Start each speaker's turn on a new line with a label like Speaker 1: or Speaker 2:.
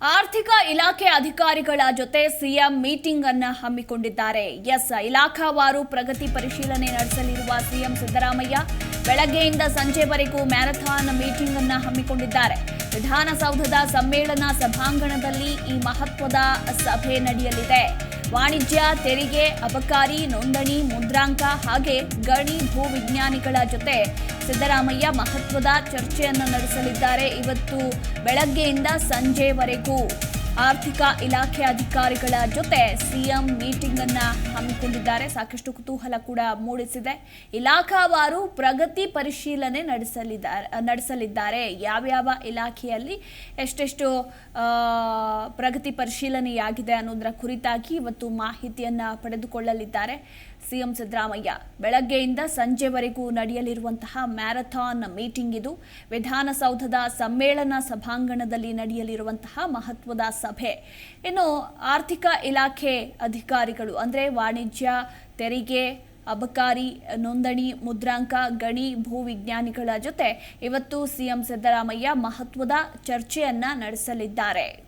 Speaker 1: ಆರ್ಥಿಕ ಇಲಾಖೆ ಅಧಿಕಾರಿಗಳ ಜೊತೆ ಸಿಎಂ ಮೀಟಿಂಗ್ ಅನ್ನ ಹಮ್ಮಿಕೊಂಡಿದ್ದಾರೆ. ಎಸ್ ಇಲಾಖಾವಾರು ಪ್ರಗತಿ ಪರಿಶೀಲನೆ ನಡೆಸಲಿರುವ ಸಿಎಂ ಸಿದ್ದರಾಮಯ್ಯ ಬೆಳಗ್ಗೆಯಿಂದ ಸಂಜೆವರೆಗೂ ಮ್ಯಾರಥಾನ್ ಮೀಟಿಂಗ್ ಅನ್ನ ಹಮ್ಮಿಕೊಂಡಿದ್ದಾರೆ. ವಿಧಾನಸೌಧದ ಸಮ್ಮೇಳನ ಸಭಾಂಗಣದಲ್ಲಿ ಈ ಮಹತ್ವದ ಸಭೆ ನಡೆಯಲಿದೆ. ವಾಣಿಜ್ಯ, ತೆರಿಗೆ, ಅಬಕಾರಿ, ನೋಂದಣಿ, ಮುದ್ರಾಂಕ ಹಾಗೆ ಗಣಿ ಭೂ ವಿಜ್ಞಾನಿಗಳ ಜೊತೆ ಸಿದ್ದರಾಮಯ್ಯ ಮಹತ್ವದ ಚರ್ಚೆಯನ್ನು ನಡೆಸಲಿದ್ದಾರೆ. ಇವತ್ತು ಬೆಳಗ್ಗೆಯಿಂದ ಸಂಜೆವರೆಗೂ. ಆರ್ಥಿಕ ಇಲಾಖೆ ಅಧಿಕಾರಿಗಳ ಜೊತೆ ಸಿಎಂ ಮೀಟಿಂಗ್ ಅನ್ನ ಹಮ್ಮಿಕೊಂಡಿದ್ದಾರೆ. ಸಾಕಷ್ಟು ಕುತೂಹಲ ಕೂಡ ಮೂಡಿಸಿದೆ. ಇಲಾಖಾವಾರು ಪ್ರಗತಿ ಪರಿಶೀಲನೆ ನಡೆಸಲಿದ್ದಾರೆ ನಡೆಸಲಿದ್ದಾರೆ. ಯಾವ್ಯಾವ ಇಲಾಖೆಯಲ್ಲಿ ಎಷ್ಟೆಷ್ಟು ಪ್ರಗತಿ ಪರಿಶೀಲನೆಯಾಗಿದೆ ಅನ್ನೋದರ ಕುರಿತಾಗಿ ಇವತ್ತು ಮಾಹಿತಿಯನ್ನ ಪಡೆದುಕೊಳ್ಳಲಿದ್ದಾರೆ ಸಿಎಂ ಸಿದ್ದರಾಮಯ್ಯ. ಬೆಳಗ್ಗೆಯಿಂದ ಸಂಜೆವರೆಗೂ ನಡೆಯಲಿರುವಂತಹ ಮ್ಯಾರಥಾನ್ ಮೀಟಿಂಗ್ ಇದು. ವಿಧಾನಸೌಧದ ಸಮ್ಮೇಳನ ಸಭಾಂಗಣದಲ್ಲಿ ನಡೆಯಲಿರುವಂತಹ ಮಹತ್ವದ ಸಭೆ. ಇನ್ನು ಆರ್ಥಿಕ ಇಲಾಖೆ ಅಧಿಕಾರಿಗಳು, ಅಂದರೆ ವಾಣಿಜ್ಯ, ತೆರಿಗೆ, ಅಬಕಾರಿ, ನೋಂದಣಿ, ಮುದ್ರಾಂಕ, ಗಣಿ ಭೂ ವಿಜ್ಞಾನಿಗಳ ಜೊತೆ ಇವತ್ತು ಸಿಎಂ ಸಿದ್ದರಾಮಯ್ಯ ಮಹತ್ವದ ಚರ್ಚೆಯನ್ನ ನಡೆಸಲಿದ್ದಾರೆ.